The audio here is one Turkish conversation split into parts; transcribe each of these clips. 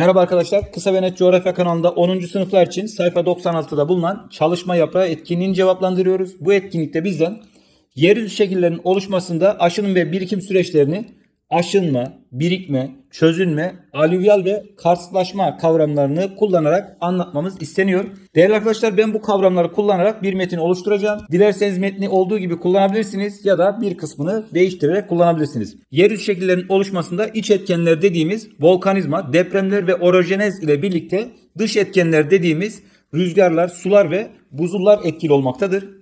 Merhaba arkadaşlar. Kısa ve Net Coğrafya kanalında 10. sınıflar için sayfa 96'da bulunan çalışma yaprağı etkinliğini cevaplandırıyoruz. Bu etkinlikte bizden yeryüzü şekillerinin oluşmasında aşınım ve birikim süreçlerini aşınma, birikme, çözünme, alüvyal ve karslaşma kavramlarını kullanarak anlatmamız isteniyor. Değerli arkadaşlar ben bu kavramları kullanarak bir metin oluşturacağım. Dilerseniz metni olduğu gibi kullanabilirsiniz ya da bir kısmını değiştirerek kullanabilirsiniz. Yeryüzü şekillerinin oluşmasında iç etkenler dediğimiz volkanizma, depremler ve orojenez ile birlikte dış etkenler dediğimiz rüzgarlar, sular ve buzullar etkili olmaktadır.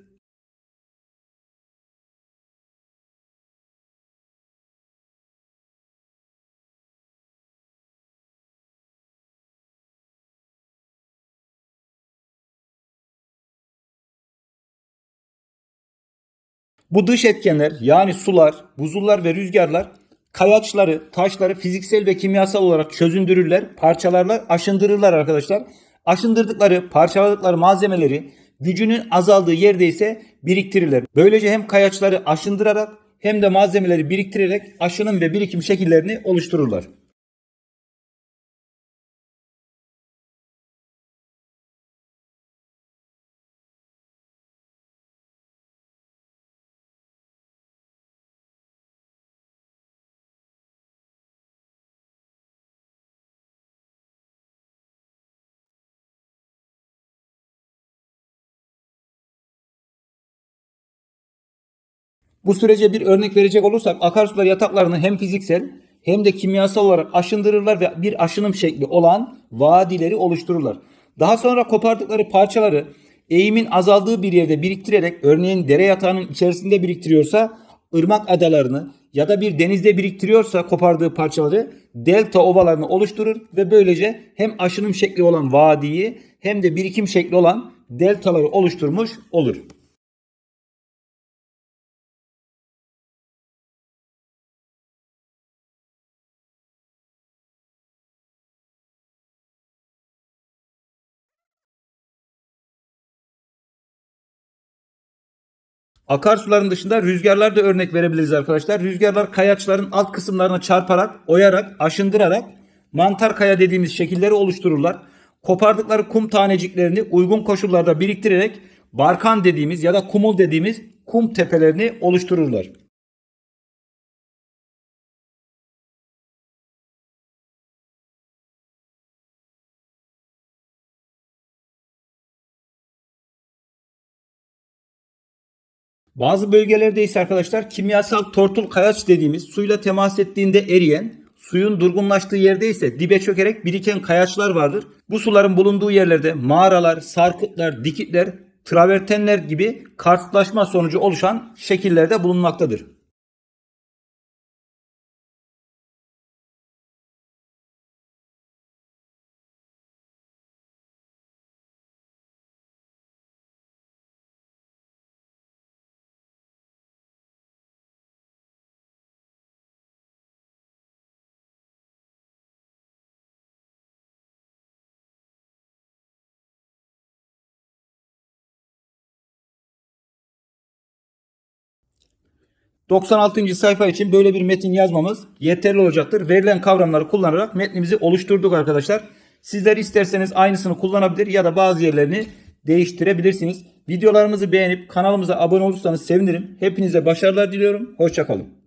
Bu dış etkenler yani sular, buzullar ve rüzgarlar kayaçları, taşları fiziksel ve kimyasal olarak çözündürürler, parçalarlar, aşındırırlar arkadaşlar. Aşındırdıkları, parçaladıkları malzemeleri gücünün azaldığı yerde ise biriktirirler. Böylece hem kayaçları aşındırarak hem de malzemeleri biriktirerek aşınım ve birikim şekillerini oluştururlar. Bu sürece bir örnek verecek olursak akarsular yataklarını hem fiziksel hem de kimyasal olarak aşındırırlar ve bir aşınım şekli olan vadileri oluştururlar. Daha sonra kopardıkları parçaları eğimin azaldığı bir yerde biriktirerek örneğin dere yatağının içerisinde biriktiriyorsa ırmak adalarını ya da bir denizde biriktiriyorsa kopardığı parçaları delta ovalarını oluşturur ve böylece hem aşınım şekli olan vadiyi hem de birikim şekli olan deltaları oluşturmuş olur. Akarsuların dışında rüzgarlar da örnek verebiliriz arkadaşlar. Rüzgarlar kayaçların alt kısımlarına çarparak, oyarak, aşındırarak mantar kaya dediğimiz şekilleri oluştururlar. Kopardıkları kum taneciklerini uygun koşullarda biriktirerek barkan dediğimiz ya da kumul dediğimiz kum tepelerini oluştururlar. Bazı bölgelerde ise arkadaşlar kimyasal tortul kayaç dediğimiz suyla temas ettiğinde eriyen, suyun durgunlaştığı yerde ise dibe çökerek biriken kayaçlar vardır. Bu suların bulunduğu yerlerde mağaralar, sarkıtlar, dikitler, travertenler gibi karstlaşma sonucu oluşan şekillerde bulunmaktadır. ...96. sayfa için böyle bir metin yazmamız yeterli olacaktır. Verilen kavramları kullanarak metnimizi oluşturduk arkadaşlar. Sizler isterseniz aynısını kullanabilir ya da bazı yerlerini değiştirebilirsiniz. Videolarımızı beğenip kanalımıza abone olursanız sevinirim. Hepinize başarılar diliyorum. Hoşçakalın.